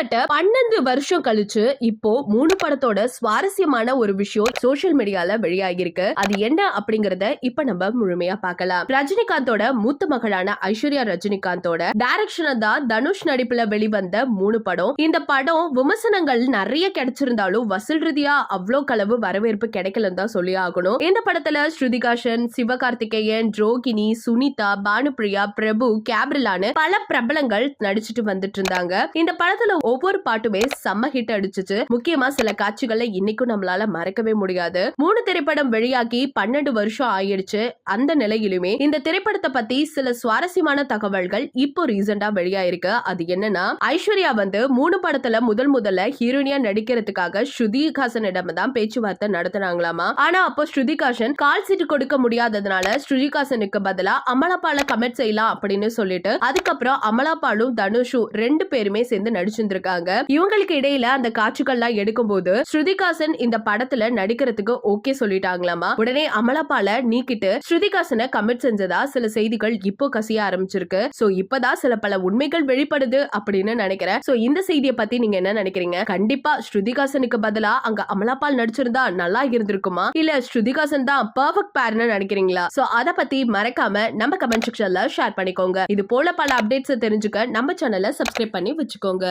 கிட்டத்தட்ட பன்னெண்டு வருஷம் கழிச்சு இப்போ மூணு படத்தோட சுவாரஸ்யமான ஒரு விஷயம் சோசியல் மீடியால வெளியாகிருக்கு அது என்ன அப்படிங்கறத இப்ப நம்ம முழுமையா பார்க்கலாம். ரஜினிகாந்தோட மூத்த மகளான ஐஸ்வர்யா ரஜினிகாந்தோட டைரக்ஷன் தான் தனுஷ் நடிப்புல வெளிவந்த மூணு படம். இந்த படம் விமர்சனங்கள் நிறைய கிடைச்சிருந்தாலும் வசூல் ரீதியா அவ்வளோ களவு வரவேற்பு கிடைக்கலன்னு தான் சொல்லி ஆகணும். இந்த படத்துல ஸ்ருதிகாஷன் சிவகார்த்திகேயன் ரோகிணி சுனிதா பானுபிரியா பிரபு கேப்ரிலான்னு பல பிரபலங்கள் நடிச்சிட்டு வந்துட்டு இருந்தாங்க. இந்த படத்துல ஒவ்வொரு பாட்டுமே செம்ம ஹிட் அடிச்சிச்சு. முக்கியமா சில காட்சிகளை இன்னைக்கும் நம்மளால மறக்கவே முடியாது. மூணு திரைப்படம் வெளியாகி பன்னெண்டு வருஷம் ஆயிடுச்சு. அந்த நிலையிலுமே இந்த திரைப்படத்தை பத்தி சில சுவாரஸ்யமான தகவல்கள் இப்போ ரீசெண்டா வெளியாயிருக்கு. அது என்னன்னா ஐஸ்வர்யா வந்து மூணு படத்துல முதல் முதல்ல ஹீரோனியா நடிக்கிறதுக்காக ஸ்ருதிகாசனிடம்தான் பேச்சுவார்த்தை நடத்தினாங்களாமா. ஆனா அப்போ ஸ்ருதிகாசன் கால் சீட்டு கொடுக்க முடியாததுனால ஸ்ருதிகாசனுக்கு பதிலா அமலாபால கமெண்ட் செய்யலாம் அப்படின்னு சொல்லிட்டு அதுக்கப்புறம் அமலாபாலும் தனுஷும் ரெண்டு பேருமே சேர்ந்து இருந்திருக்காங்க இவங்களுக்கு இடையில அந்த காட்சிகள்லாம் எடுக்கும்போது ஸ்ருதிகாசன் இந்த படத்துல நடிக்கிறதுக்கு ஓகே சொல்லிட்டாங்களாமா? உடனே அமலாபால நீக்கிட்டு ஸ்ருதிகாசனை கமிட் செஞ்சதா சில செய்திகள் இப்போ கசிய ஆரம்பிச்சிருக்கு. சோ இப்பதான் சில பல உண்மைகள் வெளிப்படுது அப்படின்னு நினைக்கிறேன். சோ இந்த செய்தியை பத்தி நீங்க என்ன நினைக்கிறீங்க? கண்டிப்பா ஸ்ருதிகாசனுக்கு பதிலா அங்க அமலாபால் நடிச்சிருந்தா நல்லா இருந்திருக்குமா? இல்ல ஸ்ருதிகாசன் தான் பர்ஃபெக்ட் பேர்னு நினைக்கிறீங்களா? சோ அத பத்தி மறக்காம நம்ம கமெண்ட் செக்ஷன்ல ஷேர் பண்ணிக்கோங்க. இது போல பல அப்டேட்ஸ் தெரிஞ்சுக்க நம்ம சேனலை சப்ஸ்கிரைப் பண்ணி வச்சுக்கோங்க.